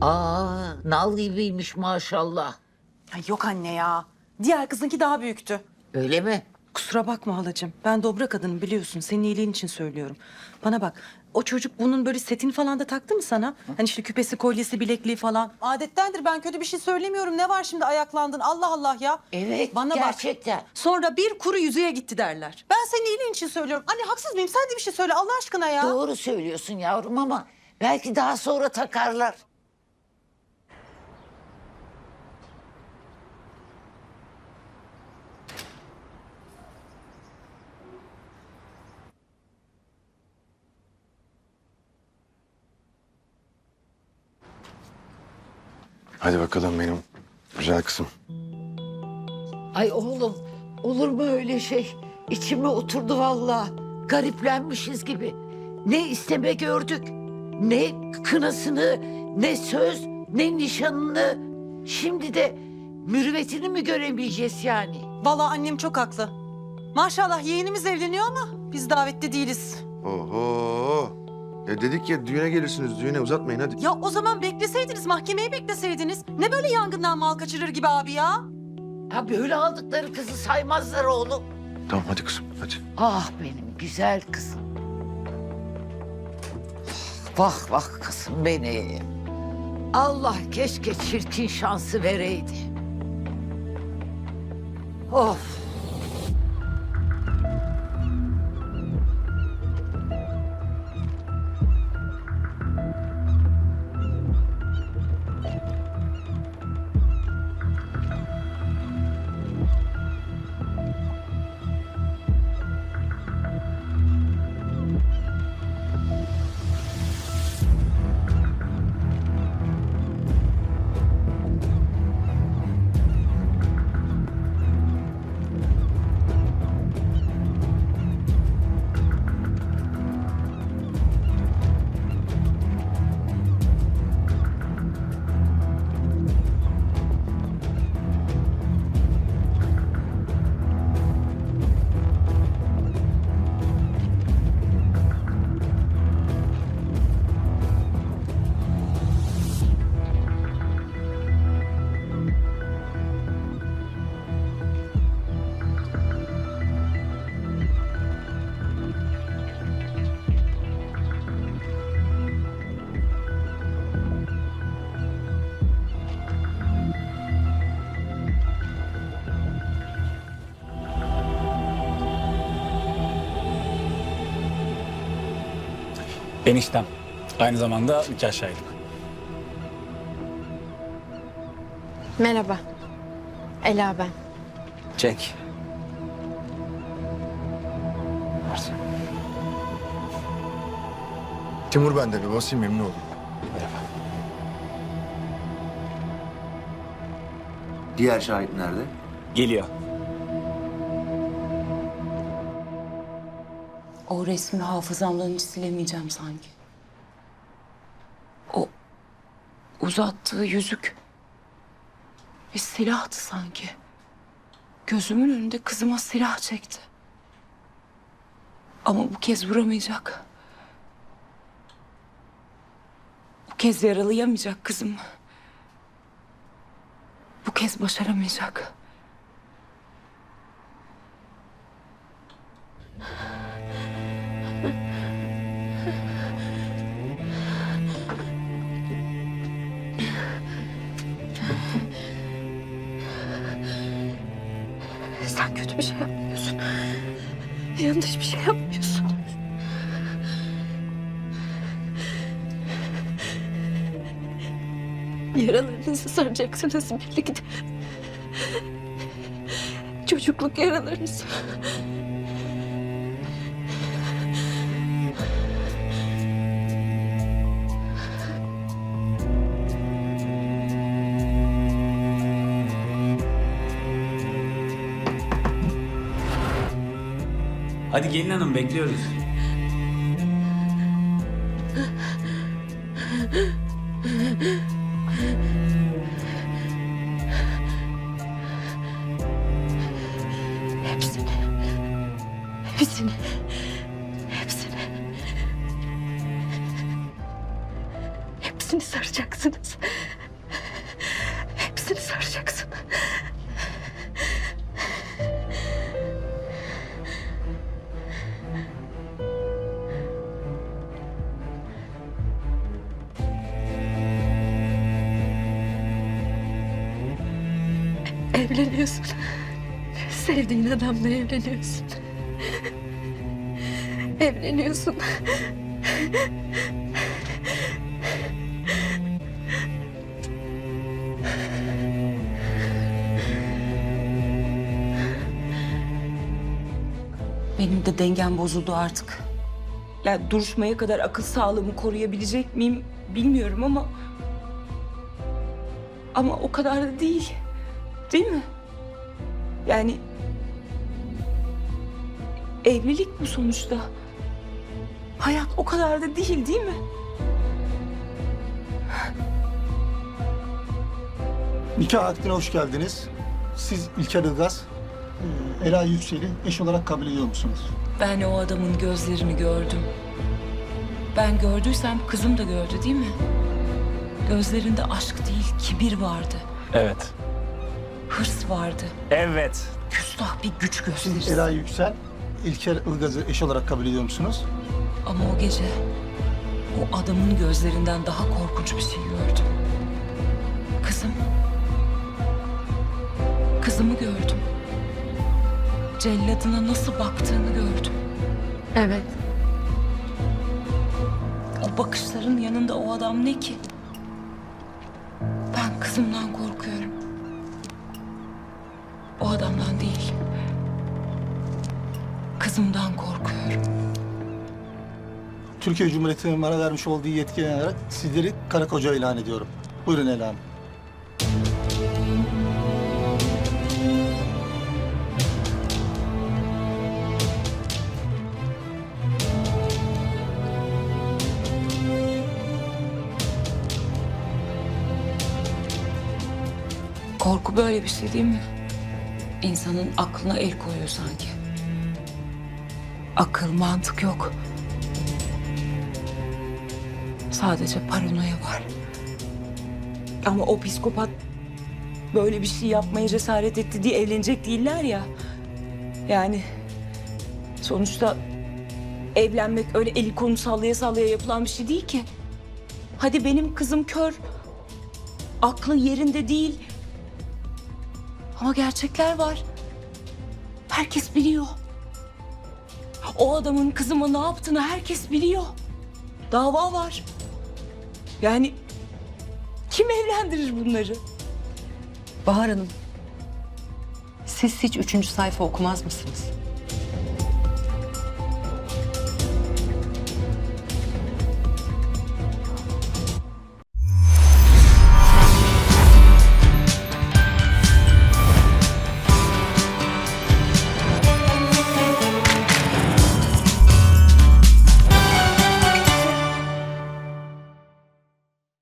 Aa, nal gibiymiş maşallah. Ay yok anne ya. Diğer kızınki daha büyüktü. Öyle mi? Kusura bakma halacığım. Ben dobra kadınım biliyorsun. Senin iyiliğin için söylüyorum. Bana bak. O çocuk bunun böyle setini falan da taktı mı sana? Hani işte küpesi, kolyesi, bilekliği falan. Adettendir. Ben kötü bir şey söylemiyorum. Ne var şimdi ayaklandın? Allah Allah ya. Evet, Bana bak. gerçekten. Sonra bir kuru yüzüğe gitti derler. Ben senin iyiliğin için söylüyorum. Anne haksız mıyım? Sen de bir şey söyle Allah aşkına ya. Doğru söylüyorsun yavrum ama belki daha sonra takarlar. Hadi bakalım benim güzel kızım. Ay oğlum, olur mu öyle şey? İçime oturdu vallahi. Gariplenmişiz gibi. Ne isteme gördük, ne kınasını, ne söz, ne nişanını. Şimdi de mürüvvetini mi göremeyeceğiz yani? Vallahi annem çok haklı. Maşallah yeğenimiz evleniyor ama biz davetli değiliz. Oho. Ya dedik ya düğüne gelirsiniz. Düğüne uzatmayın hadi. Ya o zaman bekleseydiniz, mahkemeyi bekleseydiniz. Ne böyle yangından mal kaçırır gibi abi ya? Ha böyle aldıkları kızı saymazlar oğlum. Tamam hadi kızım hadi. Ah benim güzel kızım. Vah vah kızım benim. Allah keşke çirkin şansı vereydi. Of. Eniştem. Aynı zamanda nikah şahidim. Merhaba. Ela ben. Cenk. Timur ben de bir basayım memnun oldum. Diğer şahit nerede? Geliyor. Resmi hafızamdan hiç silemeyeceğim sanki. O uzattığı yüzük bir silahtı sanki. Gözümün önünde kızıma silah çekti. Ama bu kez vuramayacak. Bu kez yaralayamayacak kızım. Bu kez başaramayacak. Sen kötü bir şey yapmıyorsun. Yanlış bir şey yapmıyorsun. Yaralarınızı saracaksınız birlikte. Çocukluk yaralarınızı. Hadi gelin hanım bekliyoruz. Hepsini. Hepsini. Hepsini. Hepsini saracaksınız. Hepsini saracaksın. Evleniyorsun. Sevdiğin adamla evleniyorsun. Evleniyorsun. Benim de dengem bozuldu artık. Ya duruşmaya kadar akıl sağlığımı koruyabilecek miyim bilmiyorum ama... Ama o kadar da değil. Değil mi? Yani... Evlilik bu sonuçta. Hayat o kadar da değil değil mi? Nikah akdine hoş geldiniz. Siz İlker Ilgaz, e, Ela Yüksel'i eş olarak kabul ediyor musunuz? Ben o adamın gözlerini gördüm. Ben gördüysem kızım da gördü değil mi? Gözlerinde aşk değil, kibir vardı. Evet. Hırs vardı. Evet. Küstah bir güç gösterisi. Ela Yüksel, İlker Ilgaz'ı eş olarak kabul ediyor musunuz? Ama o gece o adamın gözlerinden daha korkunç bir şey gördüm. Kızım. Kızımı gördüm. Celladına nasıl baktığını gördüm. Evet. O bakışların yanında o adam ne ki? Ben kızımdan korkuyorum. O adamdan değil. Kızımdan korkuyorum. Türkiye Cumhuriyeti'nin bana vermiş olduğu yetkiye dayanarak sizleri karı koca ilan ediyorum. Buyurun Ela Hanım. Korku böyle bir şey değil mi? İnsanın aklına el koyuyor sanki. Akıl, mantık yok. Sadece paranoya var. Ama o psikopat böyle bir şey yapmaya cesaret etti diye evlenecek değiller ya. Yani sonuçta evlenmek öyle eli konu sallaya sallaya yapılan bir şey değil ki. Hadi benim kızım kör, aklı yerinde değil. Ama gerçekler var. Herkes biliyor. O adamın kızıma ne yaptığını herkes biliyor. Dava var. Yani kim evlendirir bunları? Bahar Hanım, siz hiç üçüncü sayfa okumaz mısınız?